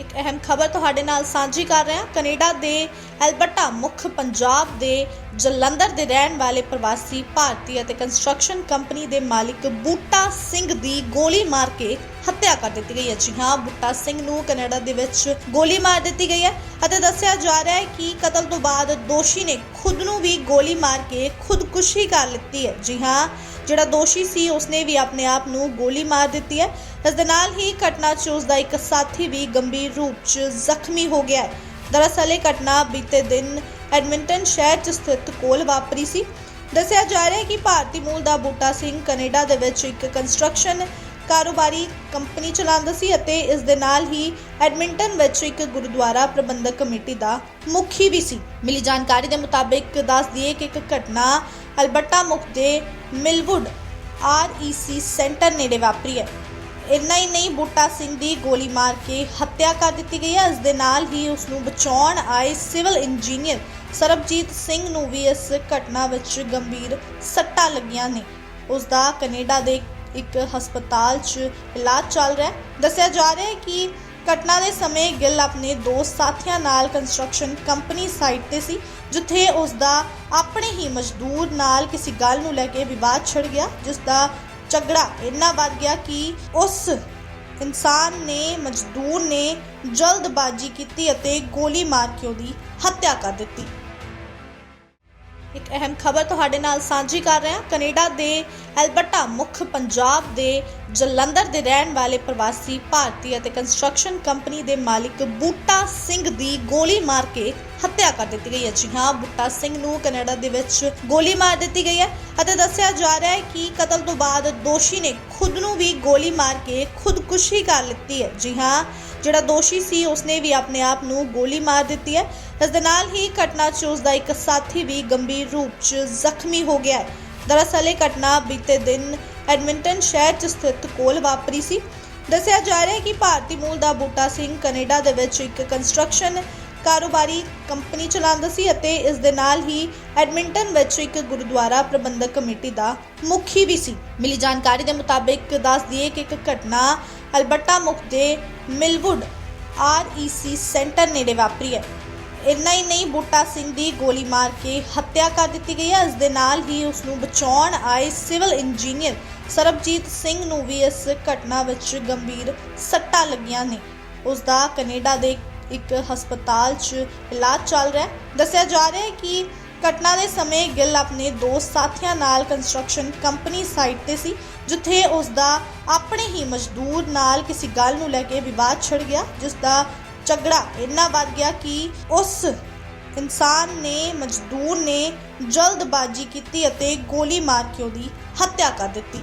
ਇੱਕ ਅਹਿਮ ਖਬਰ ਤੁਹਾਡੇ ਨਾਲ ਸਾਂਝੀ ਕਰ ਰਹੇ ਹਾਂ। ਕੈਨੇਡਾ ਦੇ ਐਲਬਰਟਾ ਮੁੱਖ ਪੰਜਾਬ ਦੇ ਜਲੰਧਰ ਦੇ ਰਹਿਣ ਵਾਲੇ ਪ੍ਰਵਾਸੀ ਭਾਰਤੀ ਅਤੇ ਕੰਸਟਰਕਸ਼ਨ ਕੰਪਨੀ ਦੇ ਮਾਲਿਕ ਬੂਟਾ ਸਿੰਘ ਦੀ ਗੋਲੀ ਮਾਰ ਕੇ ਹੱਤਿਆ ਕਰ ਦਿੱਤੀ ਗਈ ਹੈ। ਜੀ ਹਾਂ, ਬੁੱਟਾ ਸਿੰਘ ਨੂੰ ਕੈਨੇਡਾ ਦੇ ਵਿੱਚ ਗੋਲੀ ਮਾਰ ਦਿੱਤੀ ਗਈ ਹੈ ਅਤੇ ਦੱਸਿਆ ਜਾ ਰਿਹਾ ਹੈ ਕਿ ਕਤਲ ਤੋਂ ਬਾਅਦ ਦੋਸ਼ੀ ਨੇ ਖੁਦ ਨੂੰ ਵੀ ਗੋਲੀ ਮਾਰ ਕੇ ਖੁਦਕੁਸ਼ੀ ਕਰ ਲਿੱਤੀ ਹੈ। ਜੀ ਹਾਂ, ਜਿਹੜਾ ਦੋਸ਼ੀ ਸੀ, ਉਸਨੇ ਵੀ ਆਪਣੇ ਆਪ ਨੂੰ ਗੋਲੀ ਮਾਰ ਦਿੱਤੀ ਹੈ। ਇਸ ਦੇ ਨਾਲ ਹੀ ਘਟਨਾ 'ਚ ਉਸ ਦਾ ਇੱਕ ਸਾਥੀ ਵੀ ਗੰਭੀਰ ਰੂਪ 'ਚ ਜ਼ਖਮੀ ਹੋ ਗਿਆ ਹੈ। ਦਰਅਸਲ, ਇਹ ਘਟਨਾ ਬੀਤੇ ਦਿਨ ਐਡਮਿੰਟਨ ਸ਼ਹਿਰ 'ਚ ਸਥਿਤ ਕੋਲ ਵਾਪਰੀ ਸੀ। ਦੱਸਿਆ ਜਾ ਰਿਹਾ ਹੈ ਕਿ ਭਾਰਤੀ ਮੂਲ ਦਾ ਬੂਟਾ ਸਿੰਘ ਕੈਨੇਡਾ ਦੇ ਵਿੱਚ ਇੱਕ ਕੰਸਟਰਕਸ਼ਨ ਕਾਰੋਬਾਰੀ ਕੰਪਨੀ ਚਲਾਉਂਦਾ ਸੀ ਅਤੇ ਇਸ ਦੇ ਨਾਲ ਹੀ ਐਡਮਿੰਟਨ ਵਿੱਚ ਇੱਕ ਗੁਰਦੁਆਰਾ ਪ੍ਰਬੰਧਕ ਕਮੇਟੀ ਦਾ ਮੁਖੀ ਵੀ ਸੀ। ਮਿਲੀ ਜਾਣਕਾਰੀ ਦੇ ਮੁਤਾਬਿਕ ਦੱਸ ਦਈਏ ਕਿ ਇੱਕ ਘਟਨਾ ਅਲਬਰਟਾ ਮੁਖ ਦੇ ਮਿਲਵੁੱਡ ਆਰਈਸੀ ਸੈਂਟਰ ਨੇੜੇ ਵਾਪਰੀ ਹੈ। ਇੰਨਾ ਹੀ ਨਹੀਂ, ਬੂਟਾ ਸਿੰਘ ਦੀ ਗੋਲੀ ਮਾਰ ਕੇ ਹੱਤਿਆ ਕਰ ਦਿੱਤੀ ਗਈ ਹੈ। ਇਸ ਦੇ ਨਾਲ ਹੀ ਉਸ ਨੂੰ ਬਚਾਉਣ ਆਏ ਸਿਵਲ ਇੰਜੀਨੀਅਰ ਸਰਬਜੀਤ ਸਿੰਘ ਨੂੰ ਵੀ ਇਸ ਘਟਨਾ ਵਿੱਚ ਗੰਭੀਰ ਸੱਟਾਂ ਲੱਗੀਆਂ ਨੇ। ਉਸ ਦਾ ਕੈਨੇਡਾ ਦੇ ਇੱਕ ਹਸਪਤਾਲ 'ਚ ਇਲਾਜ ਚੱਲ ਰਿਹਾ ਹੈ। ਦੱਸਿਆ ਜਾ ਰਿਹਾ ਹੈ ਕਿ ਘਟਨਾ ਦੇ ਸਮੇਂ ਗਿੱਲ ਆਪਣੇ ਦੋ ਸਾਥੀਆਂ ਨਾਲ ਕੰਸਟਰਕਸ਼ਨ ਕੰਪਨੀ ਸਾਈਟ ਤੇ ਸੀ, ਜਿੱਥੇ ਉਸ ਦਾ ਆਪਣੇ ਹੀ ਮਜ਼ਦੂਰ ਨਾਲ ਕਿਸੇ ਗੱਲ ਨੂੰ ਲੈ ਕੇ ਵਿਵਾਦ ਛਿੜ ਗਿਆ ਜਿਸ ਦਾ ਝਗੜਾ ਇੰਨਾ ਵੱਧ ਗਿਆ ਕਿ ਉਸ ਇਨਸਾਨ ਨੇ, ਮਜ਼ਦੂਰ ਨੇ ਜਲਦਬਾਜ਼ੀ ਕੀਤੀ ਅਤੇ ਗੋਲੀ ਮਾਰ ਕੇ ਉਹਦੀ ਹੱਤਿਆ ਕਰ ਦਿੱਤੀ। ਇੱਕ ਅਹਿਮ ਖਬਰ ਤੁਹਾਡੇ ਨਾਲ ਸਾਂਝੀ ਕਰ ਰਹੇ ਹਾਂ। ਕੈਨੇਡਾ ਦੇ ਐਲਬਰਟਾ ਮੁੱਖ ਪੰਜਾਬ ਦੇ ਜਲੰਧਰ ਦੇ ਰਹਿਣ ਵਾਲੇ ਪ੍ਰਵਾਸੀ ਭਾਰਤੀ ਅਤੇ ਕੰਸਟਰਕਸ਼ਨ ਕੰਪਨੀ ਦੇ ਮਾਲਿਕ ਬੂਟਾ ਸਿੰਘ ਦੀ ਗੋਲੀ ਮਾਰ ਕੇ ਹੱਤਿਆ ਕਰ ਦਿੱਤੀ ਗਈ ਹੈ। ਜੀ ਹਾਂ, ਬੂਟਾ ਸਿੰਘ ਨੂੰ ਕੈਨੇਡਾ ਦੇ ਵਿੱਚ ਗੋਲੀ ਮਾਰ ਦਿੱਤੀ ਗਈ ਹੈ ਅਤੇ ਦੱਸਿਆ ਜਾ ਰਿਹਾ ਹੈ ਕਿ ਕਤਲ ਤੋਂ ਬਾਅਦ ਦੋਸ਼ੀ ਨੇ ਖੁਦ ਨੂੰ ਵੀ ਗੋਲੀ ਮਾਰ ਕੇ ਖੁਦਕੁਸ਼ੀ ਕਰ ਲਿੱਤੀ ਹੈ। ਜੀ ਹਾਂ ਜਿਹੜਾ ਦੋਸ਼ੀ ਸੀ, ਉਸਨੇ ਵੀ ਆਪਣੇ ਆਪ ਨੂੰ ਗੋਲੀ ਮਾਰ ਦਿੱਤੀ ਹੈ। ਇਸ ਦੇ ਨਾਲ ਹੀ ਘਟਨਾ 'ਚ ਉਸ ਦਾ ਇੱਕ ਸਾਥੀ ਵੀ ਗੰਭੀਰ ਰੂਪ 'ਚ ਜ਼ਖਮੀ ਹੋ ਗਿਆ ਹੈ। ਦਰਅਸਲ ਇਹ ਘਟਨਾ ਬੀਤੇ ਦਿਨ ਐਡਮਿੰਟਨ ਸ਼ਹਿਰ 'ਚ ਸਥਿਤ ਕੋਲ ਵਾਪਰੀ ਸੀ। ਦੱਸਿਆ ਜਾ ਰਿਹਾ ਹੈ ਕਿ ਭਾਰਤੀ ਮੂਲ ਦਾ ਬੂਟਾ ਸਿੰਘ ਕੈਨੇਡਾ ਦੇ ਵਿੱਚ ਇੱਕ ਕੰਸਟਰਕਸ਼ਨ ਕਾਰੋਬਾਰੀ ਕੰਪਨੀ ਚਲਾਉਂਦਾ ਸੀ ਅਤੇ ਇਸ ਦੇ ਨਾਲ ਹੀ ਐਡਮਿੰਟਨ ਵਿੱਚ ਇੱਕ ਗੁਰਦੁਆਰਾ ਪ੍ਰਬੰਧਕ ਕਮੇਟੀ ਦਾ ਮੁਖੀ ਵੀ ਸੀ। ਮਿਲੀ ਜਾਣਕਾਰੀ ਦੇ ਮੁਤਾਬਿਕ ਦੱਸ ਦਈਏ ਕਿ ਇੱਕ ਘਟਨਾ ਅਲਬਰਟਾ ਮੁਖ ਦੇ ਮਿਲਵੁੱਡ ਆਰਈਸੀ ਸੈਂਟਰ ਨੇੜੇ ਵਾਪਰੀ ਹੈ। ਇੰਨਾ ਹੀ ਨਹੀਂ, ਬੂਟਾ ਸਿੰਘ ਦੀ ਗੋਲੀ ਮਾਰ ਕੇ ਹੱਤਿਆ ਕਰ ਦਿੱਤੀ ਗਈ ਹੈ। ਇਸ ਦੇ ਨਾਲ ਹੀ ਉਸ ਨੂੰ ਬਚਾਉਣ ਆਏ ਸਿਵਲ ਇੰਜੀਨੀਅਰ ਸਰਬਜੀਤ ਸਿੰਘ ਨੂੰ ਵੀ ਇਸ ਘਟਨਾ ਵਿੱਚ ਗੰਭੀਰ ਸੱਟਾਂ ਲੱਗੀਆਂ ਨੇ। ਉਸ ਦਾ ਕੈਨੇਡਾ ਦੇ ਇੱਕ ਹਸਪਤਾਲ 'ਚ ਇਲਾਜ ਚੱਲ ਰਿਹਾ ਹੈ। ਦੱਸਿਆ ਜਾ ਰਿਹਾ ਹੈ ਕਿ ਘਟਨਾ ਦੇ ਸਮੇਂ ਗਿੱਲ ਆਪਣੇ ਦੋ ਸਾਥੀਆਂ ਨਾਲ ਕੰਸਟਰਕਸ਼ਨ ਕੰਪਨੀ ਸਾਈਟ ਤੇ ਸੀ, ਜਿੱਥੇ ਉਸ ਦਾ ਆਪਣੇ ਹੀ ਮਜ਼ਦੂਰ ਨਾਲ ਕਿਸੇ ਗੱਲ ਨੂੰ ਲੈ ਕੇ ਵਿਵਾਦ ਛਿੜ ਗਿਆ ਜਿਸ ਦਾ ਝਗੜਾ ਇੰਨਾ ਵੱਧ ਗਿਆ ਕਿ ਉਸ ਇਨਸਾਨ ਨੇ, ਮਜ਼ਦੂਰ ਨੇ ਜਲਦਬਾਜ਼ੀ ਕੀਤੀ ਅਤੇ ਗੋਲੀ ਮਾਰ ਕੇ ਉਹਦੀ ਹੱਤਿਆ ਕਰ ਦਿੱਤੀ।